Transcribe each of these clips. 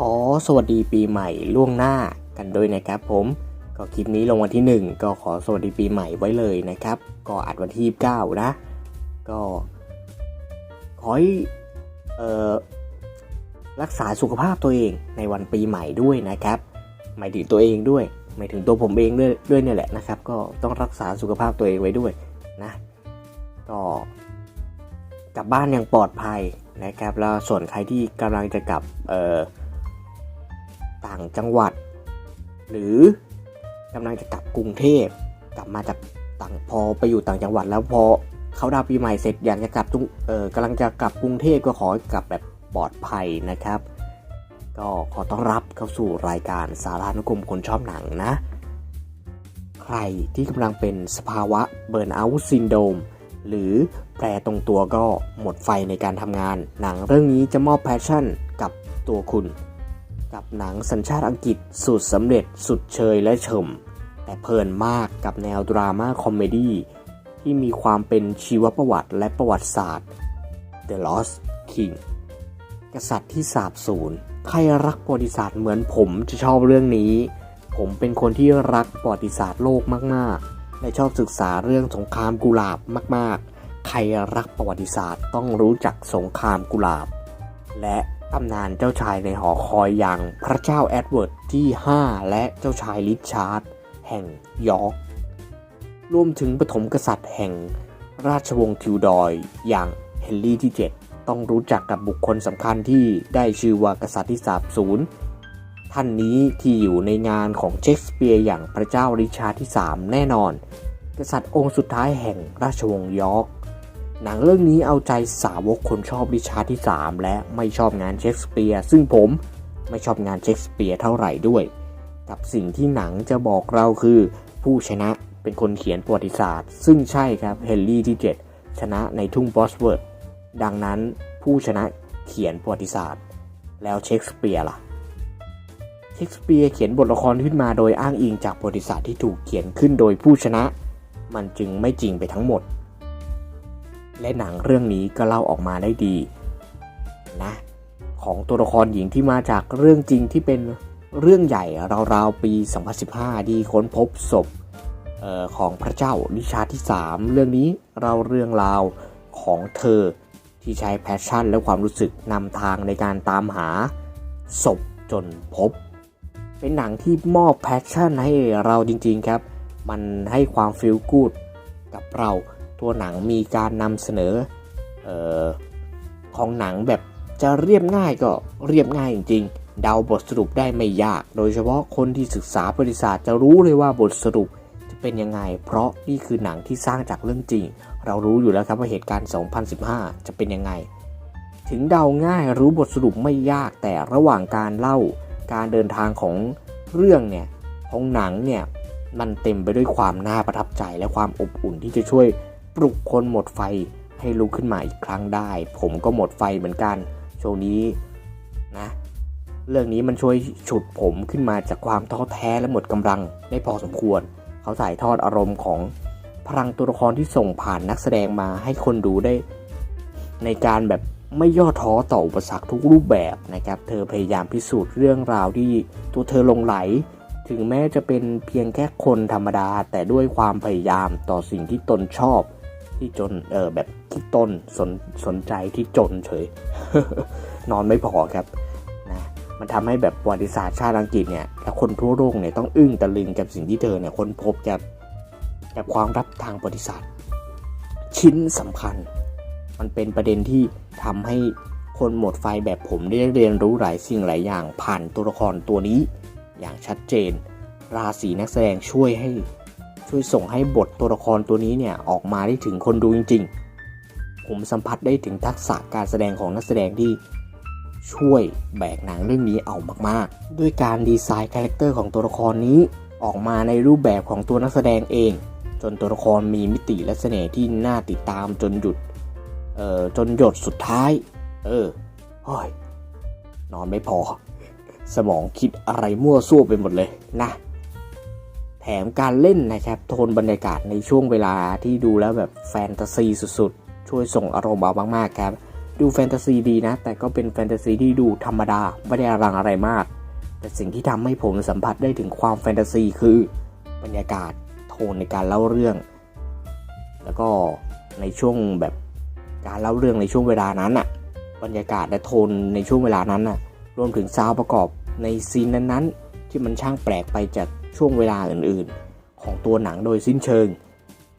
ขอสวัสดีปีใหม่ล่วงหน้ากันด้วยนะครับผมก็คลิปนี้ลงวันที่ 1 ก็ขอสวัสดีปีใหม่ไว้เลยนะครับ ก็อัดวันที่29นะ ก็ขอให้เอ่อรักษาสุขภาพตัวเองในวันปีใหม่ด้วยนะครับหมายถึงตัวเองด้วยหมายถึงตัวผมเองด้วยด้วยเนี่ยแหละนะครับ ก็ต้องรักษาสุขภาพตัวเองไว้ด้วยนะก็กลับบ้านอย่างปลอดภัยนะครับ แล้วส่วนใครที่กำลังจะกลับเอ่อ ต่างจังหวัด หรือกำลังจะกลับกรุงเทพกลับมาจากต่างพอไปอยู่ต่างจังหวัด แล้วพอเขาดาวน์ปีใหม่เสร็จอยากจะกลับตุงเออกำลังจะกลับกรุงเทพก็ขอกลับแบบปลอดภัยนะครับ ก็ขอต้อนรับเข้าสู่รายการสารานุกรมคนชอบหนังนะ ใครที่กำลังเป็นสภาวะเบิร์นเอาท์ซินโดมหรือแปลตรงตัวก็หมดไฟในการทำงาน หนังเรื่องนี้จะมอบแพชชั่นกับตัวคุณ กับหนังสัญชาติอังกฤษสุดสำเร็จสุดเชยและชมแต่เพลินมากกับแนวดราม่าคอมเมดี้ที่มีความเป็นชีวประวัติและประวัติศาสตร์ The Lost King กษัตริย์ที่สาบสูญใครรักประวัติศาสตร์เหมือนผมจะชอบเรื่องนี้ ผมเป็นคนที่รักประวัติศาสตร์โลกมาก ๆ และชอบศึกษาเรื่องสงครามกุหลาบมาก ๆ ใครรักประวัติศาสตร์ต้องรู้จักสงครามกุหลาบ และ ตำนานเจ้าชายในหอคอยอย่างพระเจ้าแอดเวิร์ดที่ 5 และเจ้าชายริชาร์ดแห่งยอร์กรวมถึงปฐมกษัตริย์แห่งราชวงศ์ทิวดอยอย่างเฮนรี่ที่ 7 ต้องรู้จักกับบุคคลสำคัญที่ได้ชื่อว่ากษัตริย์ที่สาบสูญท่านนี้ที่อยู่ในงานของเชคสเปียร์อย่างพระเจ้าริชาร์ดที่ 3 แน่นอน กษัตริย์องค์สุดท้ายแห่งราชวงศ์ยอร์ก หนังเรื่องนี้เอาใจสาวกคนชอบริชาร์ดที่ 3 และไม่ชอบงานเชคสเปียร์ซึ่งผมไม่ชอบงานเชคสเปียร์เท่าไหร่ด้วย กับสิ่งที่หนังจะบอกเราคือ ผู้ชนะเป็นคนเขียนประวัติศาสตร์ ซึ่งใช่ครับเฮนรี่ที่ 7 ชนะในทุ่งบอสเวิร์ดดังนั้นผู้ชนะเขียนประวัติศาสตร์ แล้วเชคสเปียร์ล่ะเชคสเปียร์เขียนบทละครขึ้นมาโดยอ้างอิงจากประวัติศาสตร์ที่ถูกเขียนขึ้นโดยผู้ชนะ มันจึงไม่จริงไปทั้งหมด และหนังเรื่องนี้ก็เล่าออกมาได้ดีนะของตัวละครหญิงที่มาจากเรื่องจริงที่เป็นเรื่องใหญ่ราวๆปี 2015 ที่ค้นพบศพออของพระเจ้าริชาร์ดที่ 3 เรื่องนี้เราเรื่องราวของเธอที่ใช้แพชชั่นและความรู้สึกนำทางในการตามหาศพจนพบ เป็นหนังที่มอบแพชชั่นให้เราจริงๆครับ มันให้ความฟีลกูดกับเรา ตัวหนังมีการนำเสนอออของหนังแบบจะเรียบง่ายก็เรียบง่ายจริงๆ เดาบทสรุปได้ไม่ยาก โดยเฉพาะคนที่ศึกษาประวัติศาสตร์จะรู้เลยว่าบทสรุปจะเป็นยังไง เพราะนี่คือหนังที่สร้างจากเรื่องจริง เรารู้อยู่แล้วครับว่าเหตุการณ์ 2015 จะเป็นยังไง ถึงเดาง่ายรู้บทสรุปไม่ยากแต่ระหว่างการเล่าการเดินทางของเรื่องเนี่ยของหนังเนี่ยมันเต็มไปด้วยความน่าประทับใจและความอบอุ่นที่จะช่วย ปลุกคนหมดไฟให้ลุกขึ้นมาอีกครั้งได้ ผมก็หมดไฟเหมือนกันช่วงนี้นะเรื่องนี้มันช่วยฉุดผมขึ้นมาจากความท้อแท้และหมดกำลังได้พอสมควร เขาถ่ายทอดอารมณ์ของพลังตัวละครที่ส่งผ่านนักแสดงมาให้คนดูได้ ในการแบบไม่ย่อท้อต่ออุปสรรคทุกรูปแบบนะครับ เธอพยายามพิสูจน์เรื่องราวที่ตัวเธอลงไหล ถึงแม้จะเป็นเพียงแค่คนธรรมดา แต่ด้วยความพยายามต่อสิ่งที่ตนชอบ ที่จนเออแบบที่ต้นสนสนใจที่จนเฉย นอนไม่พอครับนะมันทำให้แบบประวัติศาสตร์ชาติอังกฤษเนี่ยและคนทั่วโลกเนี่ยต้องอึ้งตะลึงกับสิ่งที่เธอเนี่ยค้นพบกับกับความรับทางประวัติศาสตร์ ชิ้นสำคัญ มันเป็นประเด็นที่ทำให้คนหมดไฟแบบผมได้เรียนรู้หลายสิ่งหลายอย่างผ่านตัวละครตัวนี้ อย่างชัดเจน ราศีนักแสดงช่วยให้ ช่วยส่งให้บทตัวละครตัวนี้เนี่ยออกมาได้ถึงคนดูจริง ๆ ผมสัมผัสได้ถึงทักษะการแสดงของนักแสดงที่ช่วยแบกหนังเรื่องนี้เอามากๆ ด้วยการดีไซน์คาแรคเตอร์ของตัวละครนี้ออกมาในรูปแบบของตัวนักแสดงเอง จนตัวละครมีมิติและเสน่ห์ที่น่าติดตามจนหยุดเอ่อจนหยดสุดท้าย เออเฮ้ยนอนไม่พอ สมองคิดอะไรมั่วซั่วไปหมดเลยนะ แถมการเล่นนะครับโทนบรรยากาศในช่วงเวลาที่ดูแล้วแบบแฟนตาซีสุดๆ ช่วยส่งอารมณ์เอามากๆครับ ดูแฟนตาซีดีนะ แต่ก็เป็นแฟนตาซีที่ดูธรรมดา ไม่ได้อลังอะไรมาก แต่สิ่งที่ทำให้ผมสัมผัสได้ถึงความแฟนตาซีคือ บรรยากาศโทนในการเล่าเรื่อง แล้วก็ในช่วงแบบการเล่าเรื่องในช่วงเวลานั้นอะบรรยากาศและโทนในช่วงเวลานั้นอะรวมถึงซาวประกอบในซีนนั้นๆ ที่มันช่างแปลกไปจาก ช่วงเวลาอื่นๆ ของตัวหนังโดยสิ้นเชิง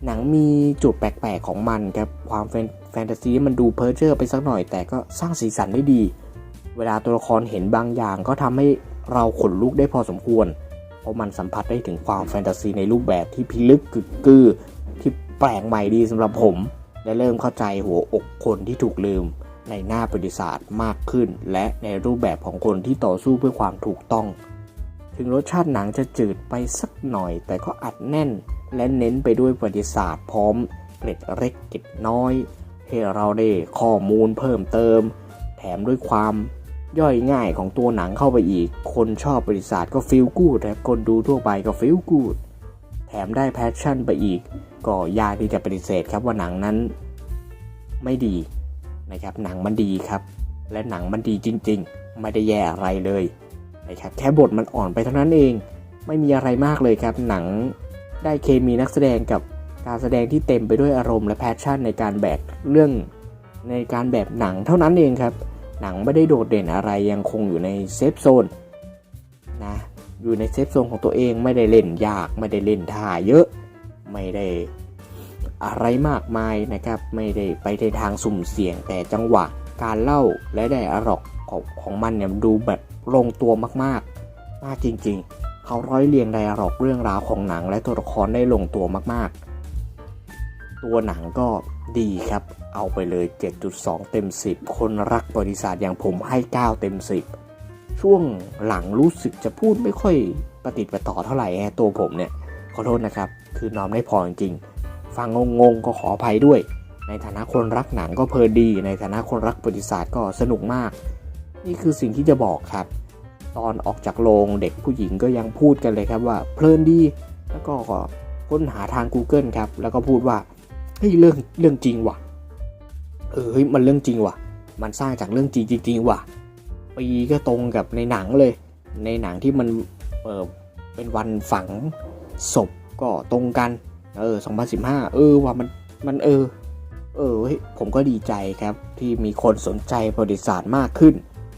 หนังมีจุดแปลกๆของมันครับความแฟนแฟนตาซีมันดูเพ้อเจ้อไปสักหน่อย แต่ก็สร้างสีสันได้ดี เวลาตัวละครเห็นบางอย่างก็ทำให้เราขนลุกได้พอสมควร เพราะมันสัมผัสได้ถึงความแฟนตาซีในรูปแบบที่พิลึกกึกกือที่แปลกใหม่ดีสำหรับผม และเริ่มเข้าใจหัวอกคนที่ถูกลืมในหน้าประวัติศาสตร์มากขึ้น และในรูปแบบของคนที่ต่อสู้เพื่อความถูกต้อง ถึงรสชาติหนังจะจืดไปสักหน่อย แต่ก็อัดแน่น และเน้นไปด้วยประวัติศาสตร์พร้อม เกร็ดเล็กเกร็ดน้อย ให้เราได้ข้อมูลเพิ่มเติม แถมด้วยความย่อยง่ายของตัวหนังเข้าไปอีก คนชอบประวัติศาสตร์ก็ฟิลกูดครับคนดูทั่วไปก็ฟิลกูดแถมได้แพชชั่นไปอีก ก็ยากที่จะปฏิเสธครับว่าหนังนั้น ไม่ดีนะครับหนังมันดีครับ และหนังมันดีจริง ๆ ไม่ได้แย่อะไรเลย นะครับแค่บทมันอ่อนไปเท่านั้นเอง ไม่มีอะไรมากเลยครับหนังได้เคมีนักแสดงกับการแสดงที่เต็มไปด้วยอารมณ์และแพชชั่นในการแบกเรื่องในการแบบหนังเท่านั้นเองครับ หนังไม่ได้โดดเด่นอะไรยังคงอยู่ในเซฟโซนนะอยู่ในเซฟโซนของตัวเองไม่ได้เล่นยากไม่ได้เล่นท่าเยอะไม่ได้อะไรมากมายนะครับ ไม่ได้ไปในทางสุ่มเสี่ยงแต่จังหวะการเล่าและได้อารมณ์ของของมันเนี่ยดูแบบ ลงตัวมากๆ มากจริงๆ เขาร้อยเรียงไดอะล็อกเรื่องราวของหนังและตัวละครได้ลงตัวมากๆ ตัวหนังก็ดีครับ เอาไปเลย 7.2 เต็ม 10 คนรักบริษัทอย่างผมให้ 9 เต็ม 10 ช่วงหลังรู้สึกจะพูดไม่ค่อยประติดประต่อเท่าไหร่แฮะตัวผมเนี่ย ขอโทษนะครับ คือนอนไม่พอจริงๆ ฟังงงๆ ก็ขออภัยด้วย ในฐานะคนรักหนังก็เพลินดี ในฐานะคนรักบริษัทก็สนุกมาก นี่คือสิ่งที่จะบอกครับ ตอนออกจากโรงเด็กผู้หญิงก็ยังพูดกันเลยครับว่าเพลินดี แล้วก็ค้นหาทาง Google ครับ แล้วก็พูดว่าเฮ้ยเรื่องเรื่องจริงว่ะ เออเฮ้ยมันเรื่องจริงว่ะ มันสร้างจากเรื่องจริงจริงว่ะปีก็ตรงกับในหนังเลย ในหนังที่มันเออเป็นวันฝังศพก็ตรงกัน เออ 2015 เออว่ามันมันเออ เออเฮ้ยผมก็ดีใจครับที่มีคนสนใจประวัติศาสตร์มากขึ้น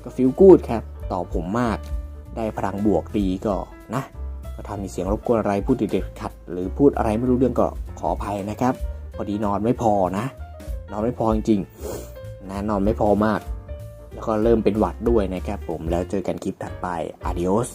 ก็ฟิลกูดครับตอบผมมากได้พลังบวกดีก็นะก็ทำมีเสียงรบกวนอะไรพูดเด็ดขัด หรือพูดอะไรไม่รู้เรื่องก็ขออภัยนะครับ พอดีนอนไม่พอนะ นอนไม่พอจริงๆนะนอนไม่พอมาก แล้วก็เริ่มเป็นหวัดด้วยนะครับผมแล้วเจอกันคลิปถัดไปอาดิ os